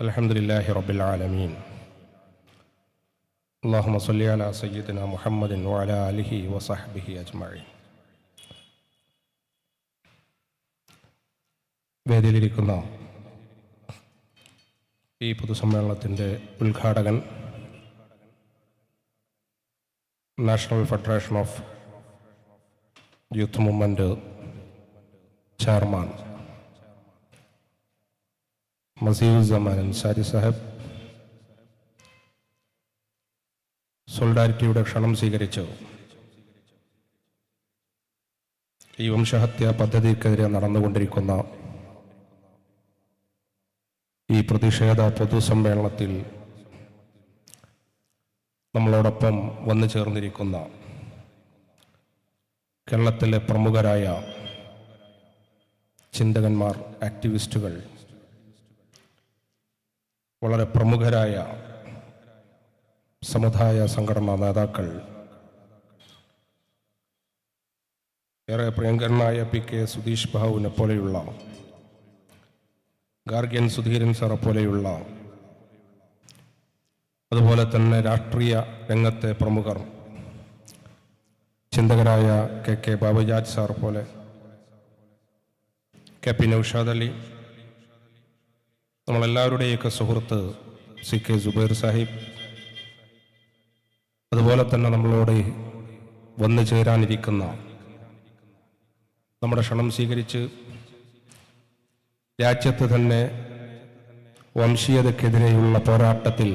الحمد لله رب العالمين اللهم صل على سيدنا محمد وعلى آله وصحبه أجمعين വേദിയിലിരിക്കുന്ന ഈ പൊതുസമ്മേളനത്തിൻ്റെ ഉദ്ഘാടകൻ national federation of youth movement chairman Maseeduzzaman Ansari Sahib സോൾഡാരിറ്റിയുടെ ക്ഷണം സ്വീകരിച്ചു. ഈ വംശഹത്യാ പദ്ധതിക്കെതിരെ നടന്നുകൊണ്ടിരിക്കുന്ന ഈ പ്രതിഷേധ പൊതുസമ്മേളനത്തിൽ നമ്മളോടൊപ്പം വന്നു ചേർന്നിരിക്കുന്ന കേരളത്തിലെ പ്രമുഖരായ ചിന്തകന്മാർ ആക്ടിവിസ്റ്റുകൾ വളരെ പ്രമുഖരായ സമുദായ സംഘടനാ നേതാക്കൾ. ഏറെ പ്രിയങ്കരനായ പി കെ സുധീഷ് ബാബുവിനെ പോലെയുള്ള ഗാർഗ്യൻ സുധീരൻ സാറെ പോലെയുള്ള അതുപോലെ തന്നെ രാഷ്ട്രീയ രംഗത്തെ പ്രമുഖർ ചിന്തകരായ കെ കെ ബാബുജാജ് സാർ പോലെ കെ പി നൌഷാദ് അലി നമ്മളെല്ലാവരുടെയൊക്കെ സുഹൃത്ത് സി കെ ജുബൈർ സാഹിബ്. അതുപോലെ തന്നെ നമ്മളോട് വന്നു ചേരാനിരിക്കുന്ന നമ്മുടെ ക്ഷണം സ്വീകരിച്ച് രാജ്യത്ത് തന്നെ വംശീയതക്കെതിരെയുള്ള പോരാട്ടത്തിൽ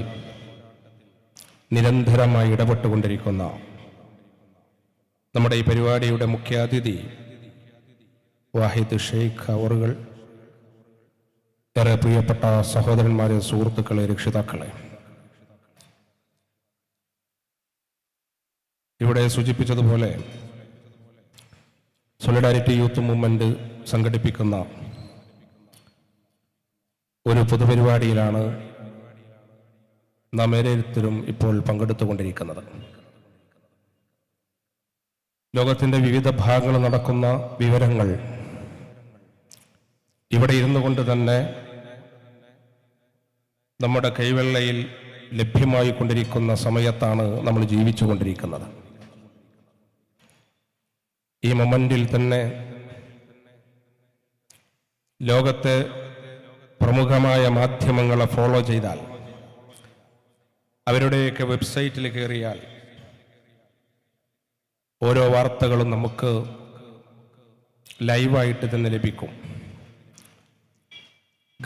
നിരന്തരമായി ഇടപെട്ടുകൊണ്ടിരിക്കുന്ന നമ്മുടെ ഈ പരിപാടിയുടെ മുഖ്യാതിഥി വാഹിദ് ഷെയ്ഖ് അവറുകൾ ഏറെ പ്രിയപ്പെട്ട സഹോദരന്മാരെ സുഹൃത്തുക്കളെ രക്ഷിതാക്കളെ. ഇവിടെ സൂചിപ്പിച്ചതുപോലെ സോളിഡാരിറ്റി യൂത്ത് മൂവ്മെന്റ് സംഘടിപ്പിക്കുന്ന ഒരു പൊതുപരിപാടിയിലാണ് നാം ഏരോരുത്തരും ഇപ്പോൾ പങ്കെടുത്തുകൊണ്ടിരിക്കുന്നത്. ലോകത്തിന്റെ വിവിധ ഭാഗങ്ങളിൽ നടക്കുന്ന വിവരങ്ങൾ ഇവിടെ ഇരുന്നു കൊണ്ട് തന്നെ നമ്മുടെ കൈവെള്ളയിൽ ലഭ്യമായി കൊണ്ടിരിക്കുന്ന സമയത്താണ് നമ്മൾ ജീവിച്ചു കൊണ്ടിരിക്കുന്നത് ഈ മൊമെന്റിൽ തന്നെ ലോകത്തെ പ്രമുഖമായ മാധ്യമങ്ങളെ ഫോളോ ചെയ്താൽ അവരുടെയൊക്കെ വെബ്സൈറ്റിൽ കയറിയാൽ ഓരോ വാർത്തകളും നമുക്ക് ലൈവായിട്ട് തന്നെ ലഭിക്കും.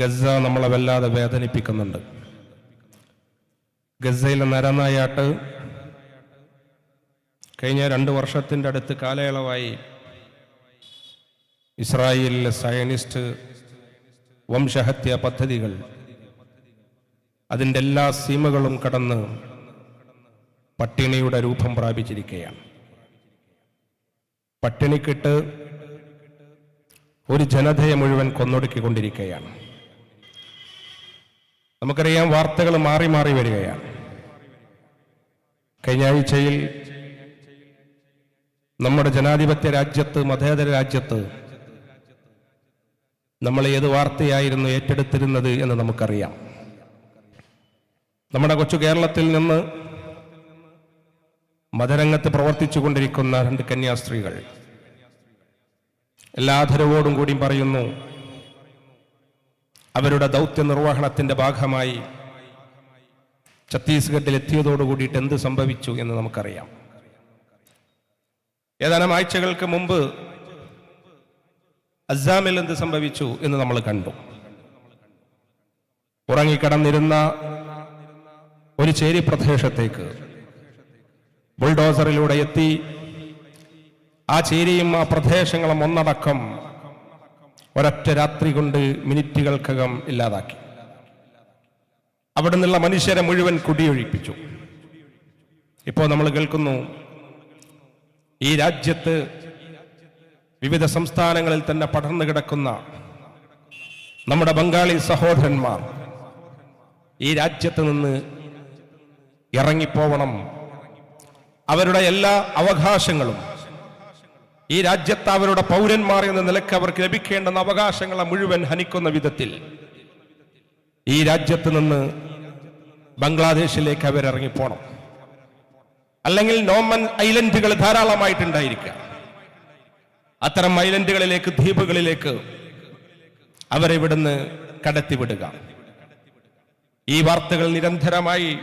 ഗസ നമ്മളെ വല്ലാതെ വേദനിപ്പിക്കുന്നുണ്ട്. ഗസയിലെ നരനായാട്ട് കഴിഞ്ഞ രണ്ട് വർഷത്തിന്റെ അടുത്ത് കാലയളവായി ഇസ്രായേലിലെ സയനിസ്റ്റ് വംശഹത്യ പദ്ധതികൾ. അതിന്റെ എല്ലാ സീമകളും കടന്ന് പട്ടിണിയുടെ രൂപം പ്രാപിച്ചിരിക്കുകയാണ്. പട്ടിണിക്കിട്ട് ഒരു ജനതയെ മുഴുവൻ കൊന്നൊടുക്കിക്കൊണ്ടിരിക്കുകയാണ്. നമുക്കറിയാം വാർത്തകൾ മാറി മാറി വരികയാണ്. കഴിഞ്ഞ ആഴ്ചയിൽ നമ്മുടെ ജനാധിപത്യ രാജ്യത്ത് മതേതര രാജ്യത്ത് നമ്മൾ ഏത് വാർത്തയായിരുന്നു ഏറ്റെടുത്തിരുന്നത് എന്ന് നമുക്കറിയാം. നമ്മുടെ കൊച്ചു കേരളത്തിൽ നിന്ന് മതരംഗത്ത് പ്രവർത്തിച്ചു കൊണ്ടിരിക്കുന്ന രണ്ട് കന്യാസ്ത്രീകൾ. എല്ലാ ധരവോടും കൂടി പറയുന്നു അവരുടെ ദൗത്യ നിർവഹണത്തിന്റെ ഭാഗമായി ഛത്തീസ്ഗഡിൽ എത്തിയതോടു കൂടിയിട്ട് എന്ത് സംഭവിച്ചു എന്ന് നമുക്കറിയാം. ഏതാനും ആഴ്ചകൾക്ക് മുമ്പ് അസാമിൽ എന്ത് സംഭവിച്ചു എന്ന് നമ്മൾ കണ്ടു. ഉറങ്ങിക്കിടന്നിരുന്ന ഒരു ചേരി പ്രദേശത്തേക്ക് ബുൾഡോസറിലൂടെ എത്തി. ആ ചേരിയും ആ പ്രദേശങ്ങളും ഒന്നടക്കം ഒരൊറ്റ രാത്രി കൊണ്ട് മിനിറ്റുകൾക്കകം ഇല്ലാതാക്കി. അവിടെ നിന്നുള്ള മനുഷ്യരെ മുഴുവൻ കുടിയൊഴിപ്പിച്ചു. ഇപ്പോൾ നമ്മൾ കേൾക്കുന്നു ഈ രാജ്യത്ത് വിവിധ സംസ്ഥാനങ്ങളിൽ തന്നെ പടർന്നു കിടക്കുന്ന നമ്മുടെ ബംഗാളി സഹോദരന്മാർ ഈ രാജ്യത്ത് നിന്ന് ഇറങ്ങിപ്പോവണം. അവരുടെ എല്ലാ അവകാശങ്ങളും ഈ രാജ്യത്ത് അവരുടെ പൗരന്മാർ എന്ന നിലയ്ക്ക് അവർക്ക് ലഭിക്കേണ്ടുന്ന അവകാശങ്ങളെ മുഴുവൻ ഹനിക്കുന്ന വിധത്തിൽ ഈ രാജ്യത്ത് നിന്ന് ബംഗ്ലാദേശിലേക്ക് അവരിറങ്ങിപ്പോണം. അല്ലെങ്കിൽ നോമൻ ഐലൻഡുകൾ ധാരാളമായിട്ടുണ്ടായിരിക്കുക അത്തരം ഐലൻഡുകളിലേക്ക് ദ്വീപുകളിലേക്ക് അവരെ ഇവിടുന്ന് കടത്തിവിടുക. ഈ വാർത്തകൾ നിരന്തരമായി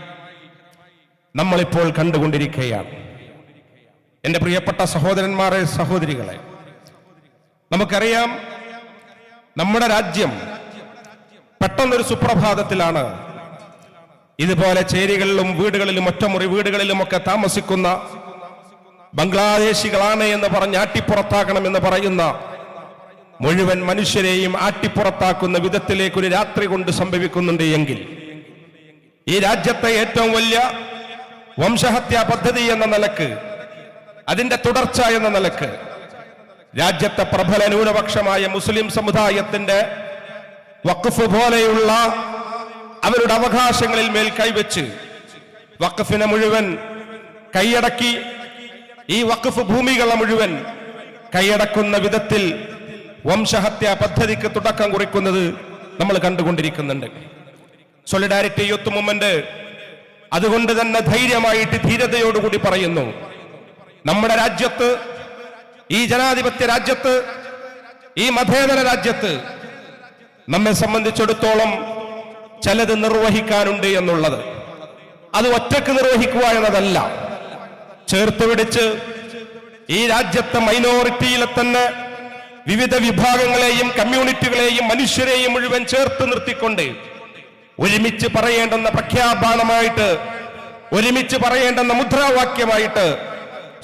നമ്മളിപ്പോൾ കണ്ടുകൊണ്ടിരിക്കുകയാണ്. എന്റെ പ്രിയപ്പെട്ട സഹോദരന്മാരെ സഹോദരികളെ നമുക്കറിയാം നമ്മുടെ രാജ്യം പെട്ടെന്നൊരു സുപ്രഭാതത്തിലാണ്. ഇതുപോലെ ചേരികളിലും വീടുകളിലും ഒറ്റമുറി വീടുകളിലും ഒക്കെ താമസിക്കുന്ന ബംഗ്ലാദേശികളാണ് എന്ന് പറഞ്ഞ് ആട്ടിപ്പുറത്താക്കണം എന്ന് പറയുന്ന മുഴുവൻ മനുഷ്യരെയും ആട്ടിപ്പുറത്താക്കുന്ന വിധത്തിലേക്ക് ഒരു രാത്രി കൊണ്ട് സംഭവിക്കുന്നുണ്ട് എങ്കിൽ ഈ രാജ്യത്തെ ഏറ്റവും വലിയ വംശഹത്യാ പദ്ധതി എന്ന നിലയ്ക്ക് അതിന്റെ തുടർച്ച എന്ന നിലയ്ക്ക് രാജ്യത്തെ പ്രബല ന്യൂനപക്ഷമായ മുസ്ലിം സമുദായത്തിന്റെ വഖഫ് പോലെയുള്ള അവരുടെ അവകാശങ്ങളിൽ മേൽ കൈവച്ച് വഖഫിനെ മുഴുവൻ കൈയടക്കി ഈ വഖഫ് ഭൂമികളെ മുഴുവൻ കൈയടക്കുന്ന വിധത്തിൽ വംശഹത്യാ പദ്ധതിക്ക് തുടക്കം കുറിക്കുന്നത് നമ്മൾ കണ്ടുകൊണ്ടിരിക്കുന്നുണ്ട്. സോളിഡാരിറ്റി യൂത്ത് മൂവ്മെന്റ് അതുകൊണ്ട് തന്നെ ധൈര്യമായിട്ട് ധീരതയോടുകൂടി പറയുന്നു. നമ്മുടെ രാജ്യത്ത് ഈ ജനാധിപത്യ രാജ്യത്ത് ഈ മതേതര രാജ്യത്ത് നമ്മെ സംബന്ധിച്ചിടത്തോളം ചിലത് നിർവഹിക്കാനുണ്ട് എന്നുള്ളത്. അത് ഒറ്റയ്ക്ക് നിർവഹിക്കുക എന്നതല്ല. ചേർത്ത് പിടിച്ച് ഈ രാജ്യത്തെ മൈനോറിറ്റിയിലെ തന്നെ വിവിധ വിഭാഗങ്ങളെയും കമ്മ്യൂണിറ്റികളെയും മനുഷ്യരെയും മുഴുവൻ ചേർത്ത് നിർത്തിക്കൊണ്ട് ഒരുമിച്ച് പറയേണ്ടുന്ന പ്രഖ്യാപനമായിട്ട് ഒരുമിച്ച് പറയേണ്ടുന്ന മുദ്രാവാക്യമായിട്ട്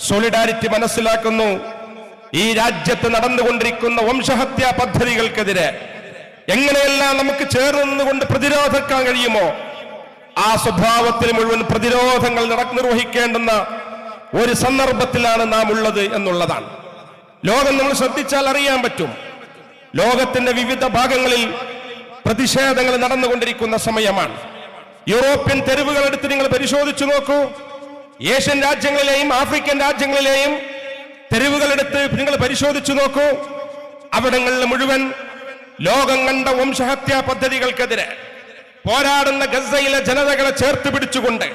സോളിഡാരിറ്റി മനസ്സിലാക്കുന്നു. ഈ രാജ്യത്ത് നടന്നുകൊണ്ടിരിക്കുന്ന വംശഹത്യാ പദ്ധതികൾക്കെതിരെ എങ്ങനെയെല്ലാം നമുക്ക് ചേർന്നുകൊണ്ട് പ്രതിരോധിക്കാൻ കഴിയുമോ? ആ സ്വഭാവത്തിൽ മുഴുവൻ പ്രതിരോധങ്ങൾ നിർവഹിക്കേണ്ടുന്ന ഒരു സന്ദർഭത്തിലാണ് നാം ഉള്ളത് എന്നുള്ളതാണ്. ലോകം നമ്മൾ ശ്രദ്ധിച്ചാൽ അറിയാൻ പറ്റും. ലോകത്തിന്റെ വിവിധ ഭാഗങ്ങളിൽ പ്രതിഷേധങ്ങൾ നടന്നുകൊണ്ടിരിക്കുന്ന സമയമാണ്. യൂറോപ്യൻ തെരുവുകൾ എടുത്ത് നിങ്ങൾ പരിശോധിച്ചു നോക്കൂ. ഏഷ്യൻ രാജ്യങ്ങളിലെയും ആഫ്രിക്കൻ രാജ്യങ്ങളിലെയും തെരുവുകളെടുത്ത് നിങ്ങൾ പരിശോധിച്ചു നോക്കൂ. അവിടങ്ങളിൽ മുഴുവൻ ലോകം കണ്ട വംശഹത്യാ പദ്ധതികൾക്കെതിരെ പോരാടുന്ന ഗസയിലെ ജനതകളെ ചേർത്ത് പിടിച്ചുകൊണ്ട്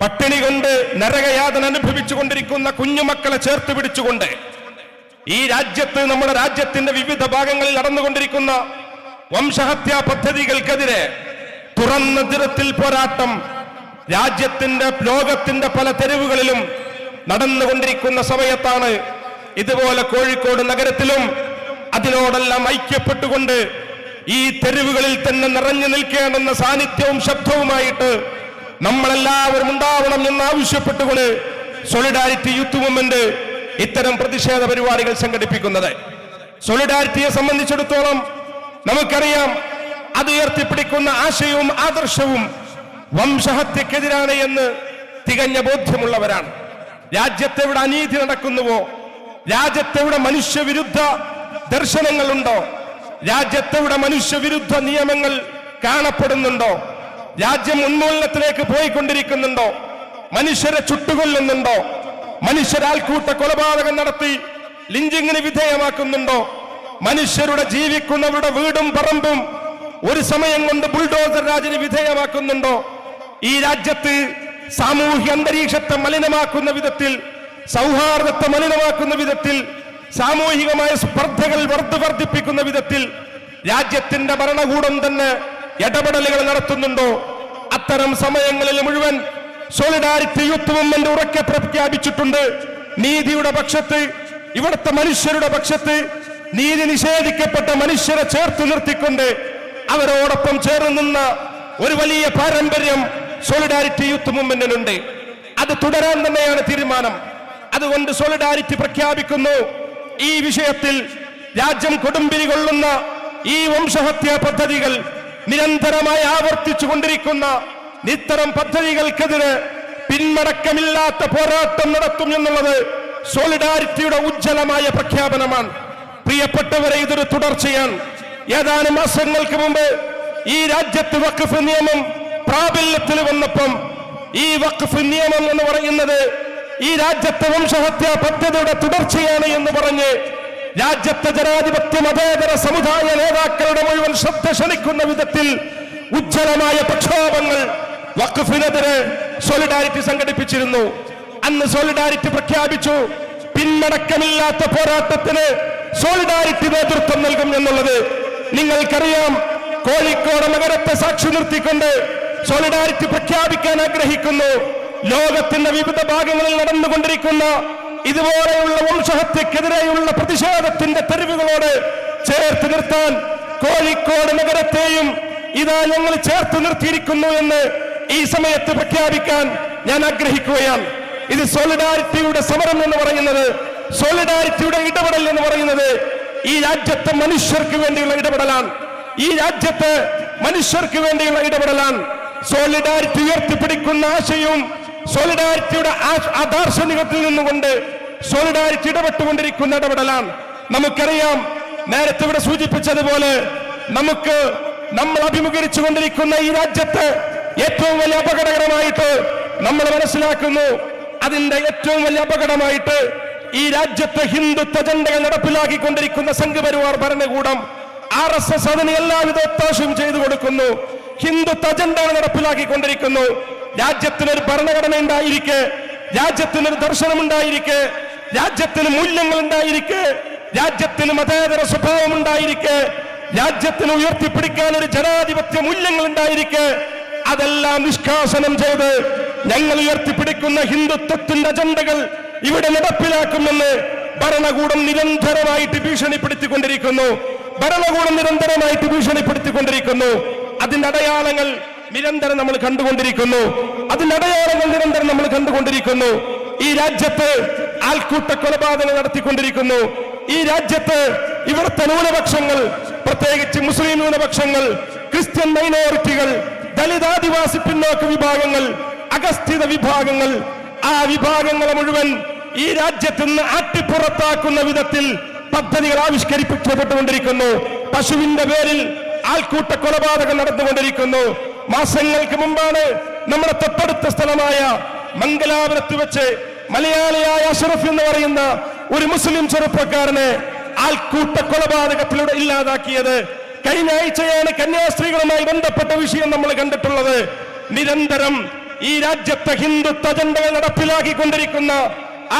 പട്ടിണി കൊണ്ട് നരകയാതന അനുഭവിച്ചുകൊണ്ടിരിക്കുന്ന കുഞ്ഞുമക്കളെ ചേർത്ത് പിടിച്ചുകൊണ്ട് ഈ രാജ്യത്ത് നമ്മുടെ രാജ്യത്തിന്റെ വിവിധ ഭാഗങ്ങളിൽ നടന്നുകൊണ്ടിരിക്കുന്ന വംശഹത്യാ പദ്ധതികൾക്കെതിരെ തുറന്ന ദിനത്തിൽ പോരാട്ടം രാജ്യത്തിന്റെ ലോകത്തിന്റെ പല തെരുവുകളിലും നടന്നുകൊണ്ടിരിക്കുന്ന സമയത്താണ് ഇതുപോലെ കോഴിക്കോട് നഗരത്തിലും അതിനോടെല്ലാം ഐക്യപ്പെട്ടുകൊണ്ട് ഈ തെരുവുകളിൽ തന്നെ നിറഞ്ഞു നിൽക്കേണ്ടെന്ന സാന്നിധ്യവും ശബ്ദവുമായിട്ട് നമ്മളെല്ലാവരും ഉണ്ടാവണം എന്ന് ആവശ്യപ്പെട്ടുകൊണ്ട് സോളിഡാരിറ്റി യൂത്ത് മൂവ്മെന്റ് ഇത്തരം പ്രതിഷേധ പരിപാടികൾ സംഘടിപ്പിക്കുന്നത്. സോളിഡാരിറ്റിയെ സംബന്ധിച്ചിടത്തോളം നമുക്കറിയാം അത് ഉയർത്തിപ്പിടിക്കുന്ന ആശയവും ആദർശവും വംശഹത്യക്കെതിരാണ് എന്ന് തികഞ്ഞ ബോധ്യമുള്ളവരാണ്. രാജ്യത്തെവിടെ അനീതി നടക്കുന്നുവോ? രാജ്യത്തെവിടെ മനുഷ്യവിരുദ്ധ ദർശനങ്ങളുണ്ടോ? രാജ്യത്തെവിടെ മനുഷ്യവിരുദ്ധ നിയമങ്ങൾ കാണപ്പെടുന്നുണ്ടോ? രാജ്യം ഉന്മൂലനത്തിലേക്ക് പോയിക്കൊണ്ടിരിക്കുന്നുണ്ടോ? മനുഷ്യരെ ചുട്ടുകൊല്ലുന്നുണ്ടോ? മനുഷ്യരാൽക്കൂട്ട കൊലപാതകം നടത്തി ലിഞ്ചിങ്ങിന് വിധേയമാക്കുന്നുണ്ടോ? മനുഷ്യരുടെ ജീവിക്കുന്നവരുടെ വീടും പറമ്പും ഒരു സമയം കൊണ്ട് ബുൾഡോസർ രാജിന് വിധേയമാക്കുന്നുണ്ടോ? ഈ രാജ്യത്ത് സാമൂഹ്യ അന്തരീക്ഷത്തെ മലിനമാക്കുന്ന വിധത്തിൽ സൗഹാർദ്ദത്തെ മലിനമാക്കുന്ന വിധത്തിൽ സാമൂഹികമായ സ്പർദ്ധകൾ വർദ്ധ വർദ്ധിപ്പിക്കുന്ന വിധത്തിൽ രാജ്യത്തിന്റെ ഭരണകൂടം തന്നെ ഇടപെടലുകൾ നടത്തുന്നുണ്ടോ? അത്തരം സമയങ്ങളിൽ മുഴുവൻ സോളിഡാരിറ്റി യൂത്ത് മൂവ്മെന്റ് ഉറക്കെ പ്രഖ്യാപിച്ചിട്ടുണ്ട്. നീതിയുടെ പക്ഷത്ത് ഇവിടുത്തെ മനുഷ്യരുടെ പക്ഷത്ത് നീതി നിഷേധിക്കപ്പെട്ട മനുഷ്യരെ ചേർത്ത് നിർത്തിക്കൊണ്ട് അവരോടൊപ്പം ചേർന്ന് നിന്ന ഒരു വലിയ പാരമ്പര്യം സോളിഡാരിറ്റി യൂത്ത് മൂവ്മെന്റിനുണ്ട് അത് തുടരാൻ തന്നെയാണ് തീരുമാനം. അതുകൊണ്ട് സോളിഡാരിറ്റി പ്രഖ്യാപിക്കുന്നു. ഈ വിഷയത്തിൽ രാജ്യം കൊടുമ്പിരി കൊള്ളുന്ന ഈ വംശഹത്യാ പദ്ധതികൾ നിരന്തരമായി ആവർത്തിച്ചു കൊണ്ടിരിക്കുന്ന ഇത്തരം പദ്ധതികൾക്കെതിരെ പിന്മടക്കമില്ലാത്ത പോരാട്ടം നടത്തും എന്നുള്ളത് സോളിഡാരിറ്റിയുടെ ഉജ്ജ്വലമായ പ്രഖ്യാപനമാണ്. പ്രിയപ്പെട്ടവരെ ഇതൊരു തുടർച്ചയാണ്. ഏതാനും മാസങ്ങൾക്ക് മുമ്പ് ഈ രാജ്യത്ത് വഖഫ് നിയമം പ്രാബല്യത്തിൽ വന്നപ്പം ഈ വഖഫ് നിയമം എന്ന് പറയുന്നത് ഈ രാജ്യത്തെ വംശഹത്യാ പദ്ധതിയുടെ തുടർച്ചയാണ് എന്ന് പറഞ്ഞ് രാജ്യത്തെ ജനാധിപത്യ മതേതര സമുദായ നേതാക്കളുടെ മുഴുവൻ ശ്രദ്ധ ക്ഷണിക്കുന്ന വിധത്തിൽ ഉജ്ജ്വലമായ പ്രക്ഷോഭങ്ങൾ വഖഫിനെതിരെ സോളിഡാരിറ്റി സംഘടിപ്പിച്ചിരുന്നു. അന്ന് സോളിഡാരിറ്റി പ്രഖ്യാപിച്ചു. പിന്നടക്കമില്ലാത്ത പോരാട്ടത്തിന് സോളിഡാരിറ്റി നേതൃത്വം നൽകും എന്നുള്ളത് നിങ്ങൾക്കറിയാം. കോഴിക്കോട് നഗരത്തെ സാക്ഷി നിർത്തിക്കൊണ്ട് സോളിഡാരിറ്റി പ്രഖ്യാപിക്കാൻ ആഗ്രഹിക്കുന്നു. ലോകത്തിന്റെ വിവിധ ഭാഗങ്ങളിൽ നടന്നുകൊണ്ടിരിക്കുന്ന ഇതുപോലെയുള്ള വംശഹത്യക്കെതിരെയുള്ള പ്രതിഷേധത്തിന്റെ തെരുവുകളോട് ചേർത്ത് നിർത്താൻ കോഴിക്കോട് നഗരത്തെയും ഇതാ ഞങ്ങൾ ചേർത്ത് നിർത്തിയിരിക്കുന്നു എന്ന് ഈ സമയത്ത് പ്രഖ്യാപിക്കാൻ ഞാൻ ആഗ്രഹിക്കുകയാണ്. ഇത് സോളിഡാരിറ്റിയുടെ സമരം എന്ന് പറയുന്നത് സോളിഡാരിറ്റിയുടെ ഇടപെടൽ എന്ന് പറയുന്നത് ഈ രാജ്യത്തെ മനുഷ്യർക്ക് വേണ്ടിയുള്ള ഇടപെടലാണ്. ഈ രാജ്യത്തെ മനുഷ്യർക്ക് വേണ്ടിയുള്ള ഇടപെടലാണ്. സോളിഡാരിറ്റി ഉയർത്തിപ്പിടിക്കുന്ന ആശയവും സോളിഡാരിറ്റിയുടെ ആ- ആ നിന്നുകൊണ്ട് സോളിഡാരിറ്റി ഇടപെട്ടുകൊണ്ടിരിക്കുന്ന ഇടപെടലാണ്. നമുക്കറിയാം നേരത്തെ ഇവിടെ സൂചിപ്പിച്ചതുപോലെ നമുക്ക് നമ്മൾ അഭിമുഖീകരിച്ചു കൊണ്ടിരിക്കുന്ന ഈ രാജ്യത്ത് ഏറ്റവും വലിയ അപകടകരമായിട്ട് നമ്മൾ മനസ്സിലാക്കുന്നു. അതിന്റെ ഏറ്റവും വലിയ അപകടമായിട്ട് ഈ രാജ്യത്ത് ഹിന്ദുത്വ അജണ്ടകൾ നടപ്പിലാക്കിക്കൊണ്ടിരിക്കുന്ന സംഘപരിവാർ ഭരണകൂടം ആർ എസ് എസ് അതിന് എല്ലാവിധ ഒത്താശയും ചെയ്തു കൊടുക്കുന്നു. ഹിന്ദുത്വ അജണ്ടകൾ നടപ്പിലാക്കിക്കൊണ്ടിരിക്കുന്നു. രാജ്യത്തിനൊരു ഭരണഘടന ഉണ്ടായിരിക്കെ. രാജ്യത്തിനൊരു ദർശനം ഉണ്ടായിരിക്കെ രാജ്യത്തിന് മൂല്യങ്ങൾ ഉണ്ടായിരിക്കെ രാജ്യത്തിന് മതേതര സ്വഭാവം ഉണ്ടായിരിക്കെ രാജ്യത്തിന് ഉയർത്തിപ്പിടിക്കാൻ ഒരു ജനാധിപത്യ മൂല്യങ്ങൾ ഉണ്ടായിരിക്കെ അതെല്ലാം നിഷ്കാസനം ചെയ്ത് ഞങ്ങൾ ഉയർത്തിപ്പിടിക്കുന്ന ഹിന്ദുത്വത്തിന്റെ അജണ്ടകൾ ഇവിടെ നടപ്പിലാക്കുമെന്ന് ഭരണകൂടം നിരന്തരമായിട്ട് ഭീഷണിപ്പെടുത്തിക്കൊണ്ടിരിക്കുന്നു. ഭരണകൂടം നിരന്തരമായിട്ട് ഭീഷണിപ്പെടുത്തിക്കൊണ്ടിരിക്കുന്നു. അതിന്റെ അടയാളങ്ങൾ നിരന്തരം നമ്മൾ കണ്ടുകൊണ്ടിരിക്കുന്നു. അതിന്റെ അടയാളങ്ങൾ നിരന്തരം നമ്മൾ കണ്ടുകൊണ്ടിരിക്കുന്നു. ഈ രാജ്യത്ത് ആൾക്കൂട്ട കൊലപാതകം നടത്തിക്കൊണ്ടിരിക്കുന്നു. ഈ രാജ്യത്ത് ഇവിടുത്തെ ന്യൂനപക്ഷങ്ങൾ പ്രത്യേകിച്ച് മുസ്ലിം ന്യൂനപക്ഷങ്ങൾ ക്രിസ്ത്യൻ മൈനോറിറ്റികൾ ദളിതാദിവാസി പിന്നോക്ക വിഭാഗങ്ങൾ അഗസ്ഥിത വിഭാഗങ്ങൾ ആ വിഭാഗങ്ങളെ മുഴുവൻ ഈ രാജ്യത്ത് നിന്ന് ആട്ടിപ്പുറത്താക്കുന്ന വിധത്തിൽ പദ്ധതികൾ ആവിഷ്കരിപ്പിക്കപ്പെട്ടുകൊണ്ടിരിക്കുന്നു. പശുവിന്റെ പേരിൽ ആൾക്കൂട്ട കൊലപാതകം നടന്നുകൊണ്ടിരിക്കുന്നു. മാസങ്ങൾക്ക് മുമ്പാണ് നമ്മുടെ തൊട്ടടുത്ത സ്ഥലമായ മംഗലാപുരത്ത് വെച്ച് മലയാളിയായ അഷറഫ് എന്ന് പറയുന്ന ഒരു മുസ്ലിം ചെറുപ്പക്കാരനെ ആൾക്കൂട്ട കൊലപാതകത്തിലൂടെ ഇല്ലാതാക്കിയത്. കഴിഞ്ഞ ആഴ്ചയാണ് കന്യാസ്ത്രീകളുമായി ബന്ധപ്പെട്ട വിഷയം നമ്മൾ കണ്ടിട്ടുള്ളത്. നിരന്തരം ഈ രാജ്യത്തെ ഹിന്ദുത്വ അജണ്ടകൾ നടപ്പിലാക്കിക്കൊണ്ടിരിക്കുന്ന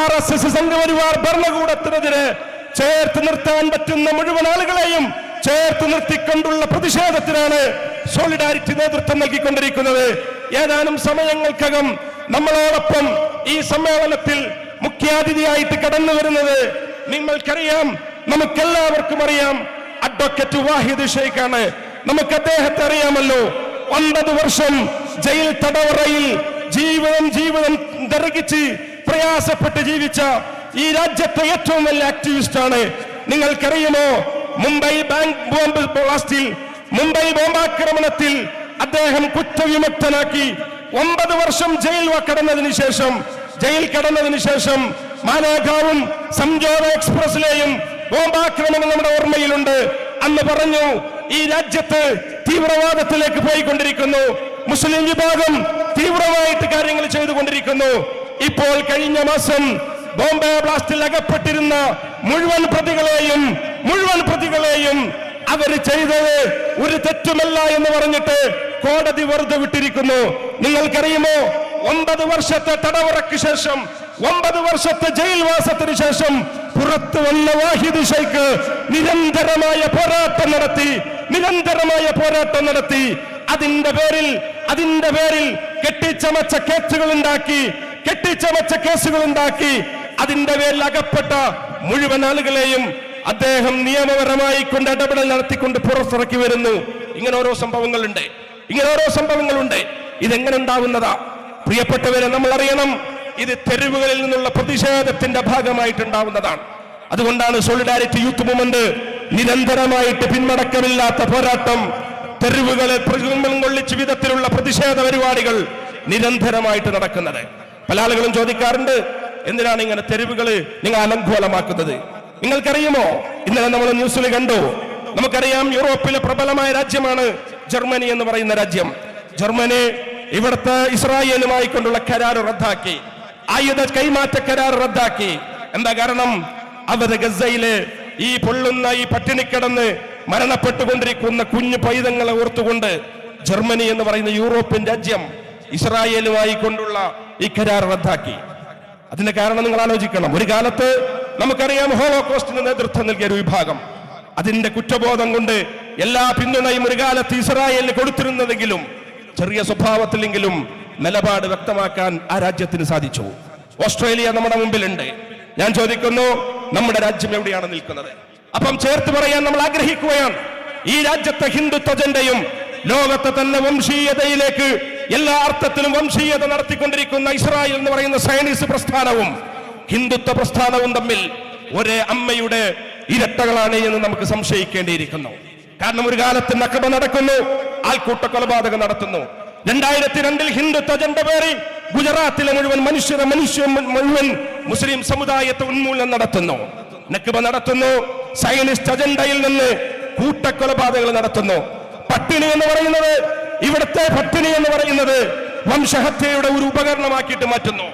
ആർ എസ് എസ് സംഘപരിവാർ ഭരണകൂടത്തിനെതിരെ ചേർത്ത് നിർത്താൻ പറ്റുന്ന മുഴുവൻ ആളുകളെയും ചേർത്ത് നിർത്തിക്കൊണ്ടുള്ള പ്രതിഷേധത്തിനാണ് സോളിഡാരിറ്റി നേതൃത്വം നൽകിക്കൊണ്ടിരിക്കുന്നത്. ഏതാനും സമയങ്ങൾക്കകം നമ്മളോടൊപ്പം ഈ സമ്മേളനത്തിൽ മുഖ്യാതിഥിയായിട്ട് കടന്നു വരുന്നത് നിങ്ങൾക്കറിയാം നമുക്കെല്ലാവർക്കും അറിയാം. അഡ്വക്കേറ്റ് വാഹിദ് ഷെയ്ഖാണ്. നമുക്ക് അദ്ദേഹത്തെ അറിയാമല്ലോ. ഒൻപത് വർഷം ജയിൽ തടവറയിൽ ജീവിതം ജീവിതം ദർഗിച്ച് പ്രയാസപ്പെട്ട് ജീവിച്ച ഈ രാജ്യത്തെ ഏറ്റവും വലിയ ആക്ടിവിസ്റ്റ് ആണ്. നിങ്ങൾക്കറിയുമോ? മുംബൈ ബാങ്ക് ബോംബ് ബ്ലാസ്റ്റിൽ മുംബൈ ബോംബാക്രമണത്തിൽ അദ്ദേഹം കുറ്റവിമുക്തനാക്കി. ഒമ്പത് വർഷം ജയിൽ കടന്നതിന് ശേഷം ജയിൽ കടന്നതിന് ശേഷം മാനാഗാവും സംജോത എക്സ്പ്രസിലെയും ബോംബാക്രമണം നമ്മുടെ ഓർമ്മയിലുണ്ട്. അന്ന് പറഞ്ഞു ഈ രാജ്യത്ത് തീവ്രവാദത്തിലേക്ക് പോയിക്കൊണ്ടിരിക്കുന്നു. മുസ്ലിം വിഭാഗം തീവ്രമായിട്ട് കാര്യങ്ങൾ ചെയ്തുകൊണ്ടിരിക്കുന്നു. ഇപ്പോൾ കഴിഞ്ഞ മാസം ബോംബെ ബ്ലാസ്റ്റിൽ അകപ്പെട്ടിരുന്ന മുഴുവൻ പ്രതികളെയും മുഴുവൻ പ്രതികളെയും അവർ ചെയ്തത് ഒരു തെറ്റുമല്ല എന്ന് പറഞ്ഞിട്ട് കോടതി വെറുതെ വിട്ടിരിക്കുന്നു. നിങ്ങൾക്കറിയുമോ? ഒമ്പത് വർഷത്തെ തടവറയ്ക്ക് ശേഷം ഒമ്പത് വർഷത്തെ ജയിൽവാസത്തിന് ശേഷം പുറത്തു വന്ന വാഹിദ് ഷെയ്ഖ് നിരന്തരമായ പോരാട്ടം നടത്തി നിരന്തരമായ പോരാട്ടം നടത്തി. അതിന്റെ പേരിൽ അതിന്റെ പേരിൽ കെട്ടിച്ചമച്ച കേസുകൾ ഉണ്ടാക്കി കെട്ടിച്ചമച്ച കേസുകൾ ഉണ്ടാക്കി അതിന്റെ പേരിൽ അകപ്പെട്ട മുഴുവൻ ആളുകളെയും അദ്ദേഹം നിയമപരമായി കൊണ്ട് ഇടപെടൽ നടത്തിക്കൊണ്ട് പുറത്തിറക്കി വരുന്നു. ഇങ്ങനെ ഓരോ സംഭവങ്ങളുണ്ട്. ഇങ്ങനെ ഓരോ സംഭവങ്ങളുണ്ട്. ഇതെങ്ങനെ ഉണ്ടാവുന്നതാ? പ്രിയപ്പെട്ടവരെ നമ്മൾ അറിയണം ഇത് തെരുവുകളിൽ നിന്നുള്ള പ്രതിഷേധത്തിന്റെ ഭാഗമായിട്ടുണ്ടാവുന്നതാണ്. അതുകൊണ്ടാണ് സോളിഡാരിറ്റി യൂത്ത് മൂവ്മെന്റ് നിരന്തരമായിട്ട് പിന്മടക്കമില്ലാത്ത പോരാട്ടം തെരുവുകളെ പ്രതിബിംബം കൊള്ളിച്ച് വിധത്തിലുള്ള പ്രതിഷേധ പരിപാടികൾ നിരന്തരമായിട്ട് നടക്കുന്നത്. പല ആളുകളും ചോദിക്കാറുണ്ട് എന്തിനാണ് ഇങ്ങനെ തെരുവുകൾ നിങ്ങൾ അലങ്കോലമാക്കുന്നത്? നിങ്ങൾക്കറിയുമോ? ഇന്നലെ നമ്മൾ ന്യൂസിൽ കണ്ടു. നമുക്കറിയാം യൂറോപ്പിലെ പ്രബലമായ രാജ്യമാണ് ജർമ്മനി എന്ന് പറയുന്ന രാജ്യം. ജർമ്മനി ഇവിടുത്തെ ഇസ്രായേലുമായി കൊണ്ടുള്ള കരാർ റദ്ദാക്കി. ആയുധ കൈമാറ്റ കരാർ റദ്ദാക്കി. എന്താ കാരണം? അവർ ഗസയിൽ ഈ പൊള്ളുന്ന ഈ പട്ടിണിക്കിടന്ന് മരണപ്പെട്ടുകൊണ്ടിരിക്കുന്ന കുഞ്ഞു പൈതങ്ങളെ ഓർത്തുകൊണ്ട് ജർമ്മനി എന്ന് പറയുന്ന യൂറോപ്യൻ രാജ്യം ഇസ്രായേലുമായി കൊണ്ടുള്ള ഈ കരാർ റദ്ദാക്കി. അതിന്റെ കാരണം നിങ്ങൾ ആലോചിക്കണം. ഒരു കാലത്ത് നമുക്കറിയാം ഹോളോകോസ്റ്റിന് നേതൃത്വം നൽകിയ ഒരു വിഭാഗം. അതിന്റെ കുറ്റബോധം കൊണ്ട് എല്ലാ പിന്തുണയും ഒരു കാലത്ത് ഇസ്രായേലിന് കൊടുത്തിരുന്നതെങ്കിലും ചെറിയ സ്വഭാവത്തിലെങ്കിലും നിലപാട് വ്യക്തമാക്കാൻ ആ രാജ്യത്തിന് സാധിച്ചു. ഓസ്ട്രേലിയ നമ്മുടെ മുമ്പിലുണ്ട്. ഞാൻ ചോദിക്കുന്നു നമ്മുടെ രാജ്യം എവിടെയാണ് നിൽക്കുന്നത്? അപ്പം ചേർത്ത് പറയാൻ നമ്മൾ ആഗ്രഹിക്കുകയാണ്. ഈ രാജ്യത്തെ ഹിന്ദുത്വ അജണ്ടയും ലോകത്തെ തന്നെ വംശീയതയിലേക്ക് എല്ലാ അർത്ഥത്തിലും വംശീയത നടത്തിക്കൊണ്ടിരിക്കുന്ന ഇസ്രായേൽ എന്ന് പറയുന്ന സൈനീസ് പ്രസ്ഥാനവും ഹിന്ദുത്വ പ്രസ്ഥാനവും തമ്മിൽ ഒരേ അമ്മയുടെ ഇരട്ടകളാണ് എന്ന് നമുക്ക് സംശയിക്കേണ്ടിയിരിക്കുന്നു. കാരണം ഒരു കാലത്ത് നക്കബ നടക്കുന്നു ആൾക്കൂട്ട കൊലപാതകം നടത്തുന്നു. രണ്ടായിരത്തി രണ്ടിൽ ഹിന്ദുത്വ ജണ്ട പേറി ഗുജറാത്തിലെ മുഴുവൻ മനുഷ്യരെ മനുഷ്യ മുഴുവൻ മുസ്ലിം സമുദായത്തെ ഉന്മൂലനം നടത്തുന്നു. നക്കബ നടത്തുന്നു സൈനിസ്റ്റ് അജണ്ടയിൽ നിന്ന് കൂട്ടക്കൊലപാതകൾ നടത്തുന്നു. പട്ടിണി എന്ന് പറയുന്നത് ഇവിടുത്തെ പട്ടിണി എന്ന് പറയുന്നത് വംശഹത്യയുടെ ഒരു ഉപകരണമാക്കിയിട്ട് മാറ്റുന്നു.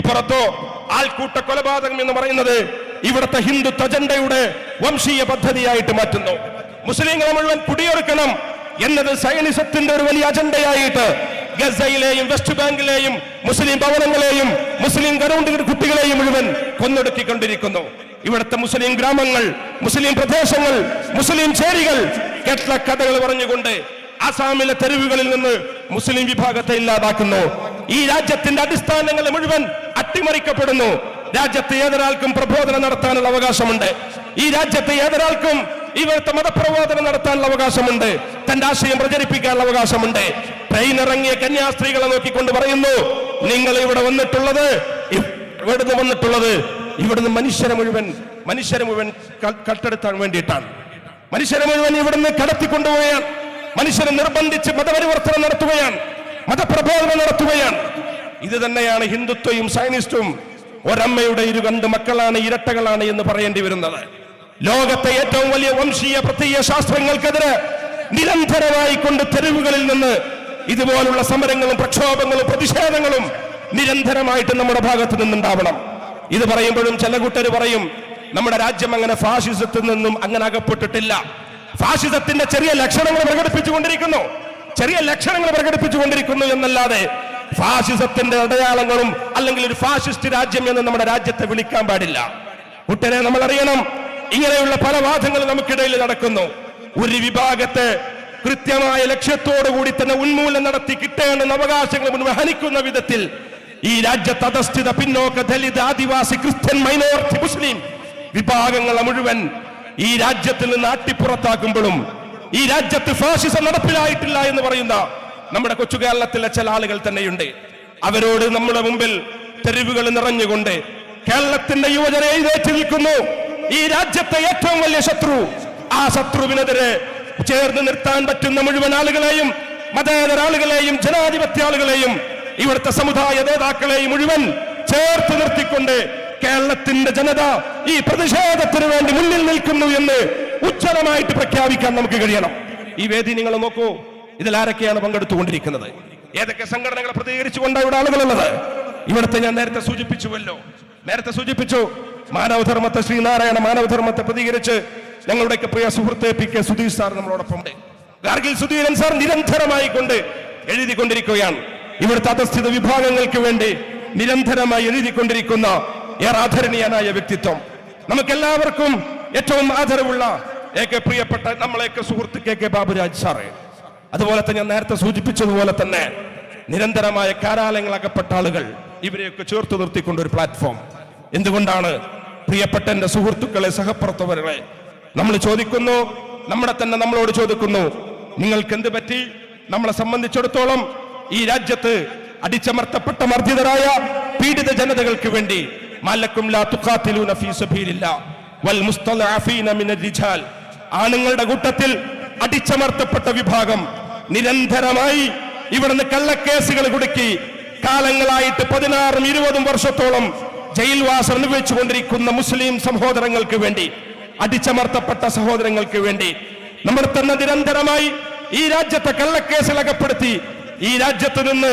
ഇപ്പുറത്തോ ആൾക്കൂട്ട കൊലപാതകം എന്ന് പറയുന്നത് ഇവിടുത്തെ ഹിന്ദു അജണ്ടയുടെ വംശീയ പദ്ധതിയായിട്ട് മാറ്റുന്നു. മുസ്ലിങ്ങളെ മുഴുവൻ കുടിയൊരുക്കണം എന്നത് സൈനിസത്തിന്റെ ഒരു വലിയ അജണ്ടയായിട്ട് ഗസയിലെയും വെസ്റ്റ് ബാങ്കിലെയും മുസ്ലിം ഭവനങ്ങളെയും മുസ്ലിം ഗ്രൗണ്ടിലെ കുട്ടികളെയും മുഴുവൻ കൊന്നൊടുക്കിക്കൊണ്ടിരിക്കുന്നു. ഇവിടുത്തെ മുസ്ലിം ഗ്രാമങ്ങൾ മുസ്ലിം പ്രദേശങ്ങൾ മുസ്ലിം ചേരികൾ കെട്ട കഥകൾ പറഞ്ഞുകൊണ്ട് ആസാമിലെ തെരുവുകളിൽ നിന്ന് മുസ്ലിം വിഭാഗത്തെ ഇല്ലാതാക്കുന്നു. ഈ രാജ്യത്തിന്റെ അടിസ്ഥാനങ്ങളെ മുഴുവൻ അട്ടിമറിക്കപ്പെടുന്നു രാജ്യത്ത് ഏതൊരാൾക്കും പ്രബോധനം നടത്താനുള്ള അവകാശമുണ്ട്. ഈ രാജ്യത്ത് ഏതൊരാൾക്കും ഇവിടുത്തെ മതപ്രബോധനം നടത്താനുള്ള അവകാശമുണ്ട്. തന്റെ ആശയം പ്രചരിപ്പിക്കാനുള്ള അവകാശമുണ്ട്. ട്രെയിൻ ഇറങ്ങിയ കന്യാസ്ത്രീകളെ നോക്കിക്കൊണ്ട് പറയുന്നു നിങ്ങൾ ഇവിടെ വന്നിട്ടുള്ളത് ഇവിടുന്ന് വന്നിട്ടുള്ളത് ഇവിടുന്ന് മനുഷ്യരെ മുഴുവൻ മനുഷ്യരെ മുഴുവൻ കട്ടെടുത്താൻ വേണ്ടിയിട്ടാണ്. മനുഷ്യരെ മുഴുവൻ ഇവിടുന്ന് കടത്തിക്കൊണ്ടുപോയാൽ മനുഷ്യരെ നിർബന്ധിച്ച് മതപരിവർത്തനം നടത്തുകയാണ്. മതപ്രബോധനം നടത്തുകയാണ്. ഇത് തന്നെയാണ് ഹിന്ദുത്വയും സയനിസ്റ്റും ഒരമ്മയുടെ ഇരു കണ്ട് മക്കളാണ് ഇരട്ടകളാണ് എന്ന് പറയേണ്ടി വരുന്നത്. ലോകത്തെ ഏറ്റവും വലിയ വംശീയ പ്രത്യയ ശാസ്ത്രങ്ങൾക്കെതിരെ നിരന്തരമായി കൊണ്ട് തെരുവുകളിൽ നിന്ന് ഇതുപോലുള്ള സമരങ്ങളും പ്രക്ഷോഭങ്ങളും പ്രതിഷേധങ്ങളും നിരന്തരമായിട്ട് നമ്മുടെ ഭാഗത്ത് നിന്നുണ്ടാവണം. ഇത് പറയുമ്പോഴും ചില കൂട്ടർ പറയും നമ്മുടെ രാജ്യം അങ്ങനെ ഫാഷിസത്തിൽ നിന്നും അങ്ങനെ അകപ്പെട്ടിട്ടില്ല. ഫാഷിസത്തിന്റെ ചെറിയ ലക്ഷണങ്ങൾ പ്രകടിപ്പിച്ചുകൊണ്ടിരിക്കുന്നു. ചെറിയ ലക്ഷണങ്ങൾ പ്രകടിപ്പിച്ചുകൊണ്ടിരിക്കുന്നു എന്നല്ലാതെ ഫാഷിസത്തിന്റെ അടയാളങ്ങളും അല്ലെങ്കിൽ ഒരു ഫാസിസ്റ്റ് രാജ്യം എന്ന് നമ്മുടെ രാജ്യത്തെ വിളിക്കാൻ പാടില്ല. കുട്ടനെ നമ്മൾ അറിയണം. ഇങ്ങനെയുള്ള പല വാദങ്ങളും നമുക്കിടയിൽ നടക്കുന്നു. ഒരു വിഭാഗത്തെ കൃത്യമായ ലക്ഷ്യത്തോടു കൂടി തന്നെ ഉന്മൂലം നടത്തി കിട്ടേണ്ടുന്ന അവകാശങ്ങൾ മുൻവഹനിക്കുന്ന വിധത്തിൽ ഈ രാജ്യത്ത് അധസ്ഥിത പിന്നോക്ക Dalit Adivasi Christian minority Muslim വിഭാഗങ്ങളെ മുഴുവൻ ഈ രാജ്യത്തിൽ നിന്ന് ആട്ടിപ്പുറത്താക്കുമ്പോഴും ഈ രാജ്യത്ത് ഫാഷിസം നടപ്പിലായിട്ടില്ല എന്ന് പറയുന്ന നമ്മുടെ കൊച്ചു കേരളത്തിലെ ചില ആളുകൾ തന്നെയുണ്ട്. അവരോട് നമ്മുടെ മുമ്പിൽ തെരുവുകൾ നിറഞ്ഞുകൊണ്ട് കേരളത്തിന്റെ യുവജനെ എഴുന്നേറ്റ് നിൽക്കുന്നു. ഈ രാജ്യത്തെ ഏറ്റവും വലിയ ശത്രു ആ ശത്രുവിനെതിരെ ചേർന്ന് നിർത്താൻ പറ്റുന്ന മുഴുവൻ ആളുകളെയും മതേതര ആളുകളെയും ജനാധിപത്യ ആളുകളെയും ഇവിടുത്തെ സമുദായ നേതാക്കളെയും മുഴുവൻ ചേർത്ത് നിർത്തിക്കൊണ്ട് കേരളത്തിന്റെ ജനത ഈ പ്രതിഷേധത്തിന് വേണ്ടി മുന്നിൽ നിൽക്കുന്നു എന്ന് ഉജ്ജ്വലമായിട്ട് പ്രഖ്യാപിക്കാൻ നമുക്ക് കഴിയണം. ഈ വേദി നിങ്ങൾ നോക്കൂ. ഇതിൽ ആരൊക്കെയാണ് പങ്കെടുത്തുകൊണ്ടിരിക്കുന്നത്? ഏതൊക്കെ സംഘടനകളെ പ്രതികരിച്ചുകൊണ്ട് ഇവിടെ ആളുകളുള്ളത്? ഇവിടുത്തെ ഞാൻ നേരത്തെ സൂചിപ്പിച്ചുവല്ലോ. നേരത്തെ സൂചിപ്പിച്ചു മാനവധർമ്മത്തെ ശ്രീനാരായണ മാനവധർമ്മത്തെ പ്രതികരിച്ച് ഞങ്ങളുടെയൊക്കെ പ്രിയ സുഹൃത്ത് പി കെ സുധീർ സാർ നമ്മളോടൊപ്പം ഉണ്ട്. ഗാർഗിൽ സുധീരൻ സാർ നിരന്തരമായി കൊണ്ട് എഴുതിക്കൊണ്ടിരിക്കുകയാണ്. ഇവിടുത്തെ അധസ്ഥിത വിഭാഗങ്ങൾക്ക് വേണ്ടി നിരന്തരമായി എഴുതിക്കൊണ്ടിരിക്കുന്ന ഏറെ ആദരണീയനായ വ്യക്തിത്വം. നമുക്കെല്ലാവർക്കും ഏറ്റവും ആദരവുള്ള ഏക പ്രിയപ്പെട്ട നമ്മളെയൊക്കെ സുഹൃത്ത് കെ കെ ബാബുരാജ് സാറ്. അതുപോലെ തന്നെ ഞാൻ നേരത്തെ സൂചിപ്പിച്ചതുപോലെ തന്നെ നിരന്തരമായ കാരാലയങ്ങളകപ്പെട്ട ആളുകൾ ഇവരെയൊക്കെ ചേർത്ത് നിർത്തിക്കൊണ്ട് ഒരു പ്ലാറ്റ്ഫോം എന്തുകൊണ്ടാണ് പ്രിയപ്പെട്ട എന്റെ സുഹൃത്തുക്കളെ സഹപ്രവർത്തകരെ നമ്മൾ ചോദിക്കുന്നു നമ്മളെ തന്നെ നമ്മളോട് ചോദിക്കുന്നു നിങ്ങൾക്ക് എന്ത് പറ്റി? നമ്മളെ സംബന്ധിച്ചിടത്തോളം ഈ രാജ്യത്ത് അടിച്ചമർത്തപ്പെട്ട മർദ്ദിതരായ പീഡിത ജനതകൾക്ക് വേണ്ടി ആണുങ്ങളുടെ കൂട്ടത്തിൽ അടിച്ചമർത്തപ്പെട്ട വിഭാഗം നിരന്തരമായി ഇവിടുന്ന് കള്ളക്കേസുകൾ കുടുക്കി കാലങ്ങളായിട്ട് പതിനാറും ഇരുപതും വർഷത്തോളം ജയിൽവാസം അനുഭവിച്ചുകൊണ്ടിരിക്കുന്ന മുസ്ലിം സഹോദരങ്ങൾക്ക് വേണ്ടി അടിച്ചമർത്തപ്പെട്ട സഹോദരങ്ങൾക്ക് വേണ്ടി നമ്മൾ തന്നെ നിരന്തരമായി ഈ രാജ്യത്തെ കള്ളക്കേസിൽ അകപ്പെടുത്തി ഈ രാജ്യത്ത് നിന്ന്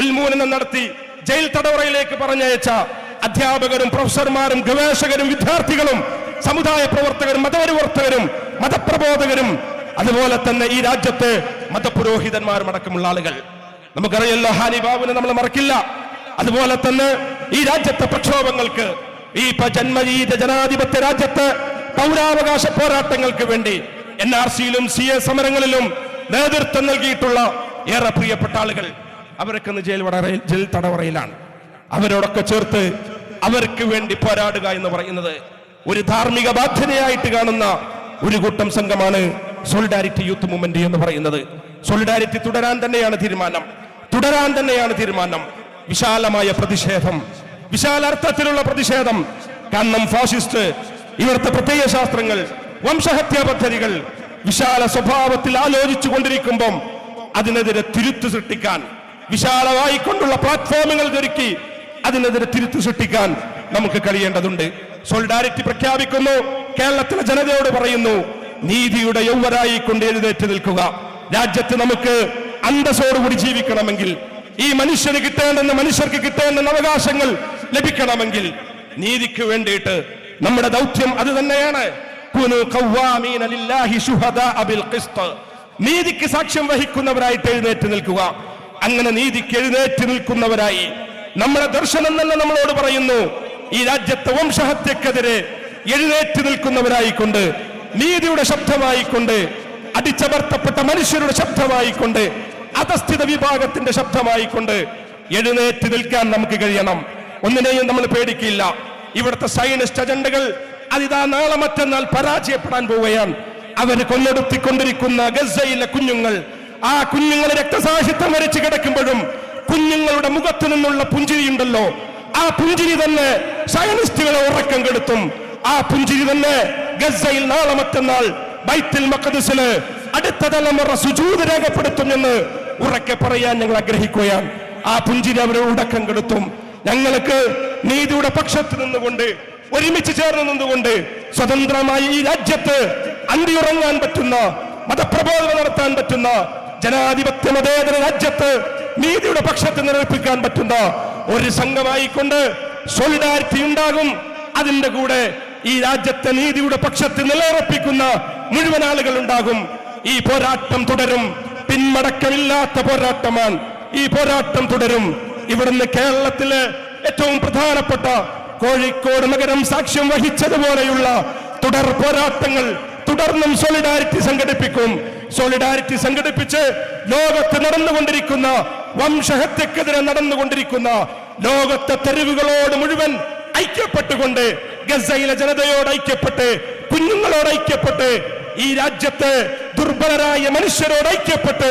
ഉന്മൂലനം നടത്തി ജയിൽ തടവറയിലേക്ക് പറഞ്ഞയച്ച അധ്യാപകരും പ്രൊഫസർമാരും ഗവേഷകരും വിദ്യാർത്ഥികളും സമുദായ പ്രവർത്തകരും മതപരിവർത്തകരും മതപ്രബോധകരും അതുപോലെ തന്നെ ഈ രാജ്യത്തെ മതപുരോഹിതന്മാരും അടക്കമുള്ള ആളുകൾ. നമുക്കറിയല്ലോ ഹാനി ബാബുവിനെ നമ്മൾ മറക്കില്ല. അതുപോലെ തന്നെ ഈ രാജ്യത്തെ പ്രക്ഷോഭങ്ങൾക്ക് ഈ ജന്മജീത ജനാധിപത്യ രാജ്യത്ത് പൗരാവകാശ പോരാട്ടങ്ങൾക്ക് വേണ്ടി എൻ ആർ സിയിലും സി എ സമരങ്ങളിലും നേതൃത്വം നൽകിയിട്ടുള്ള ഏറെ പ്രിയപ്പെട്ട ആളുകൾ. അവരൊക്കെ ഇന്ന് ജയിൽ ജയിൽ തടവറയിലാണ്. അവരോടൊക്കെ ചേർത്ത് അവർക്ക് വേണ്ടി പോരാടുക എന്ന് പറയുന്നത് ഒരു ധാർമ്മിക ബാധ്യതയായിട്ട് കാണുന്ന ഒരു കൂട്ടം സംഘമാണ് സോളിഡാരിറ്റി യൂത്ത് മൂവ്മെന്റ് എന്ന് പറയുന്നത്. സോളിഡാരിറ്റി തുടരാൻ തന്നെയാണ് തീരുമാനം. തുടരാൻ തന്നെയാണ് തീരുമാനം. വിശാലമായ പ്രതിഷേധം. വിശാലാർത്ഥത്തിലുള്ള പ്രതിഷേധം. കാരണം ഫാസിസ്റ്റ് ഇവിടുത്തെ പ്രത്യയ ശാസ്ത്രങ്ങൾ വംശഹത്യാ പദ്ധതികൾ വിശാല സ്വഭാവത്തിൽ ആലോചിച്ചു കൊണ്ടിരിക്കുമ്പം അതിനെതിരെ തിരുത്തു സൃഷ്ടിക്കാൻ വിശാലമായി കൊണ്ടുള്ള പ്ലാറ്റ്ഫോമുകൾ ഒരുക്കി അതിനെതിരെ തിരുത്തു സൃഷ്ടിക്കാൻ നമുക്ക് കഴിയേണ്ടതുണ്ട്. സോളിഡാരിറ്റി പ്രഖ്യാപിക്കുന്നു. കേരളത്തിലെ ജനതയോട് പറയുന്നു നീതിയുടെ യൗവരായി കൊണ്ട് എഴുന്നേറ്റ് നിൽക്കുക. രാജ്യത്ത് നമുക്ക് അന്തസ്സോടുകൂടി ജീവിക്കണമെങ്കിൽ ഈ മനുഷ്യന് കിട്ടേണ്ടെന്ന് മനുഷ്യർക്ക് കിട്ടേണ്ടെന്ന അവകാശങ്ങൾ ലഭിക്കണമെങ്കിൽ നീതിക്ക് വേണ്ടിയിട്ട് നമ്മുടെ ദൗത്യം അത് തന്നെയാണ്. നീതിക്ക് സാക്ഷ്യം വഹിക്കുന്നവരായിട്ട് എഴുന്നേറ്റ് നിൽക്കുക. അങ്ങനെ നീതിക്ക് എഴുന്നേറ്റ് നിൽക്കുന്നവരായി നമ്മുടെ ദർശനം തന്നെ നമ്മളോട് പറയുന്നു. ഈ രാജ്യത്തെ വംശഹത്യക്കെതിരെ എഴുന്നേറ്റ് നിൽക്കുന്നവരായിക്കൊണ്ട് നീതിയുടെ ശബ്ദമായിക്കൊണ്ട് അടിച്ചമർത്തപ്പെട്ട മനുഷ്യരുടെ ശബ്ദമായിക്കൊണ്ട് അധസ്ഥിത വിഭാഗത്തിന്റെ ശബ്ദമായിക്കൊണ്ട് എഴുന്നേറ്റ് നിൽക്കാൻ നമുക്ക് കഴിയണം. ഒന്നിനെയും നമ്മൾ പേടിക്കില്ല. ഇവിടുത്തെ സൈനിസ്റ്റ് അജണ്ടകൾ അതിതാ നാളെ മറ്റന്നാൾ പരാജയപ്പെടാൻ പോവുകയാണ്. അവർ കൊന്നൊടുത്തിക്കൊണ്ടിരിക്കുന്ന ഗസയിലെ കുഞ്ഞുങ്ങൾ ആ കുഞ്ഞുങ്ങൾ രക്തസാക്ഷിത്വം വരച്ച് കിടക്കുമ്പോഴും കുഞ്ഞുങ്ങളുടെ മുഖത്തു നിന്നുള്ള പുഞ്ചിരിയുണ്ടല്ലോ ആ പുഞ്ചിരി തന്നെ സയനിസ്റ്റുകളെ ഉറക്കം കെടുത്തും. ആ പുഞ്ചിരി തന്നെ ഗസയിൽ നാളെ മറ്റന്നാൾ ബൈത്തിൽ മക്കദസിൽ അടുത്ത തലമുറ സുജൂത് രേഖപ്പെടുത്തുമെന്ന് ഉറക്കെ പറയാൻ ഞങ്ങൾ ആഗ്രഹിക്കുകയാണ്. ആ പുഞ്ചിരി അവരെ ഉടക്കം കെടുത്തും. ഞങ്ങൾക്ക് നീതിയുടെ പക്ഷത്ത് നിന്നുകൊണ്ട് ഒരുമിച്ച് ചേർന്ന് നിന്നുകൊണ്ട് സ്വതന്ത്രമായി ഈ രാജ്യത്ത് അന്തിയുറങ്ങാൻ പറ്റുന്ന മതപ്രബോധനം നടത്താൻ പറ്റുന്ന ജനാധിപത്യ മതേതര രാജ്യത്ത് നീതിയുടെ പക്ഷത്ത് നിലനിൽപ്പിക്കാൻ പറ്റുന്ന ഒരു സംഘമായിക്കൊണ്ട് സോളിഡാരിറ്റി ഉണ്ടാകും. അതിന്റെ കൂടെ ഈ രാജ്യത്തെ നീതിയുടെ പക്ഷത്ത് നിലയുറപ്പിക്കുന്ന മുഴുവൻ ആളുകൾ ഉണ്ടാകും ഈ പോരാട്ടം തുടരും. പിന്മടക്കമില്ലാത്ത പോരാട്ടമാണ് ഈ പോരാട്ടം തുടരും. ഇവിടുന്ന് കേരളത്തിലെ ഏറ്റവും പ്രധാനപ്പെട്ട കോഴിക്കോട് നഗരം സാക്ഷ്യം വഹിച്ചതുപോലെയുള്ള തുടർ പോരാട്ടങ്ങൾ തുടർന്നും സോളിഡാരിറ്റി സംഘടിപ്പിക്കും. സോളിഡാരിറ്റി സംഘടിപ്പിച്ച് ലോകത്ത് നടന്നുകൊണ്ടിരിക്കുന്ന വംശഹത്യക്കെതിരെ നടന്നുകൊണ്ടിരിക്കുന്ന ലോകത്തെ തെരുവുകളോട് മുഴുവൻ ഐക്യപ്പെട്ടുകൊണ്ട് ഗസയിലെ ജനതയോട് ഐക്യപ്പെട്ട് കുഞ്ഞുങ്ങളോട് ഐക്യപ്പെട്ട് ഈ രാജ്യത്തെ ദുർബലരായ മനുഷ്യരോട് ഐക്യപ്പെട്ട്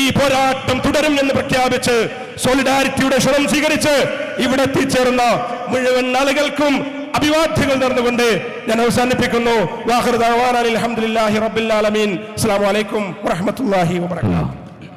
ഈ പോരാട്ടം തുടരും എന്ന് പ്രഖ്യാപിച്ച് സോളിഡാരിറ്റിയുടെ ക്ഷണം സ്വീകരിച്ച് ഇവിടെ എത്തിച്ചേർന്ന മുഴുവൻ ആളുകൾക്കും അഭിവാദ്യങ്ങൾ നേർന്നുകൊണ്ട് ഞാൻ അവസാനിപ്പിക്കുന്നു. വാഹൃദാൻ അലഹമുല്ലാഹി ആലമീൻ. അസ്സാം വലൈക്കും വാഹമത്തല്ലാഹി വാബർക്കാത്തു